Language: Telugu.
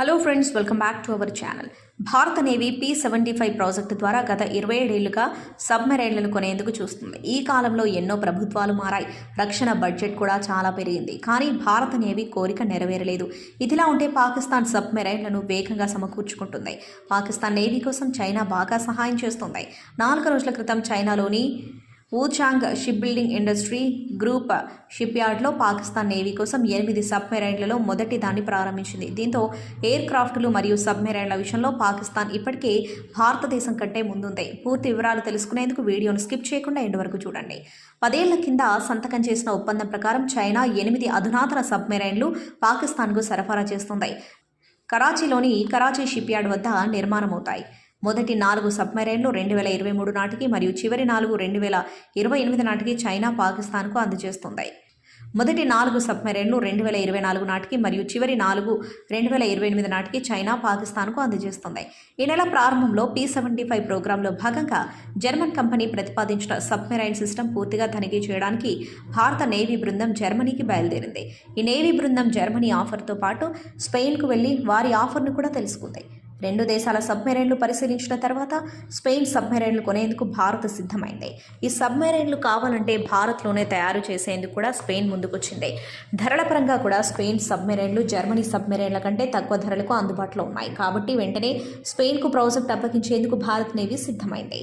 Hello friends welcome back to our channel భారత navy P seventy five project ద్వారా గత ఇరవై ఏడేళ్ళుగా సబ్మెరైన్లను కొనేందుకు చూస్తుంది. ఈ కాలంలో ఎన్నో ప్రభుత్వాలు మారాయి. రక్షణ బడ్జెట్ కూడా చాలా పెరిగింది. కానీ భారత నేవీ కోరిక నెరవేరలేదు. ఇదిలా ఉంటే పాకిస్తాన్ సబ్మెరైన్లను వేగంగా సమకూర్చుకుంటుంది. పాకిస్తాన్ నేవీ కోసం చైనా బాగా సహాయం చేస్తుంది. నాలుగు రోజుల క్రితం చైనాలోని Wuchang ship building industry group ship యార్డ్లో పాకిస్తాన్ నేవీ కోసం ఎనిమిది సబ్మెరైన్లలో మొదటి దాన్ని ప్రారంభించింది. దీంతో ఎయిర్ క్రాఫ్ట్లు మరియు సబ్మెరైన్ల విషయంలో పాకిస్తాన్ ఇప్పటికే భారతదేశం కంటే ముందుంది. పూర్తి వివరాలు తెలుసుకునేందుకు వీడియోను స్కిప్ చేయకుండా ఎండు వరకు చూడండి. పదేళ్ళ కింద సంతకం చేసిన ఒప్పందం ప్రకారం చైనా ఎనిమిది అధునాతన సబ్మెరైన్లు పాకిస్తాన్కు సరఫరా చేస్తుంది. కరాచీలోని కరాచీ షిప్ యార్డ్ వద్ద నిర్మాణమవుతాయి. మొదటి నాలుగు సబ్మెరైన్లు రెండు వేల ఇరవై మూడు నాటికి మరియు చివరి నాలుగు రెండు వేల ఇరవై ఎనిమిది నాటికి చైనా పాకిస్తాన్కు అందజేస్తుంది మొదటి నాలుగు సబ్మెరైన్లు రెండు వేల ఇరవై నాలుగు నాటికి మరియు చివరి నాలుగు రెండు వేల ఇరవై ఎనిమిది నాటికి చైనా పాకిస్తాన్కు అందజేస్తుంది ఈ నెల ప్రారంభంలో పీ సెవెంటీ ఫైవ్ ప్రోగ్రాంలో భాగంగా జర్మన్ కంపెనీ ప్రతిపాదించిన సబ్మెరైన్ సిస్టమ్ పూర్తిగా తనిఖీ చేయడానికి భారత నేవీ బృందం జర్మనీకి బయలుదేరింది. ఈ నేవీ బృందం జర్మనీ ఆఫర్తో పాటు స్పెయిన్కు వెళ్ళి వారి ఆఫర్ను కూడా తెలుసుకుంది. రెండు దేశాల సబ్మెరైన్లు పరిశీలించిన తర్వాత స్పెయిన్ సబ్మెరైన్లు కొనేందుకు భారత్ సిద్ధమైంది. ఈ సబ్మెరైన్లు కావాలంటే భారత్లోనే తయారు చేసేందుకు కూడా స్పెయిన్ ముందుకొచ్చింది. ధరల పరంగా కూడా స్పెయిన్ సబ్మెరైన్లు జర్మనీ సబ్మెరైన్ల కంటే తక్కువ ధరలకు అందుబాటులో ఉన్నాయి. కాబట్టి వెంటనే స్పెయిన్కు ప్రాజెక్ట్ అప్పగించేందుకు భారత్ నేవీ సిద్ధమైంది.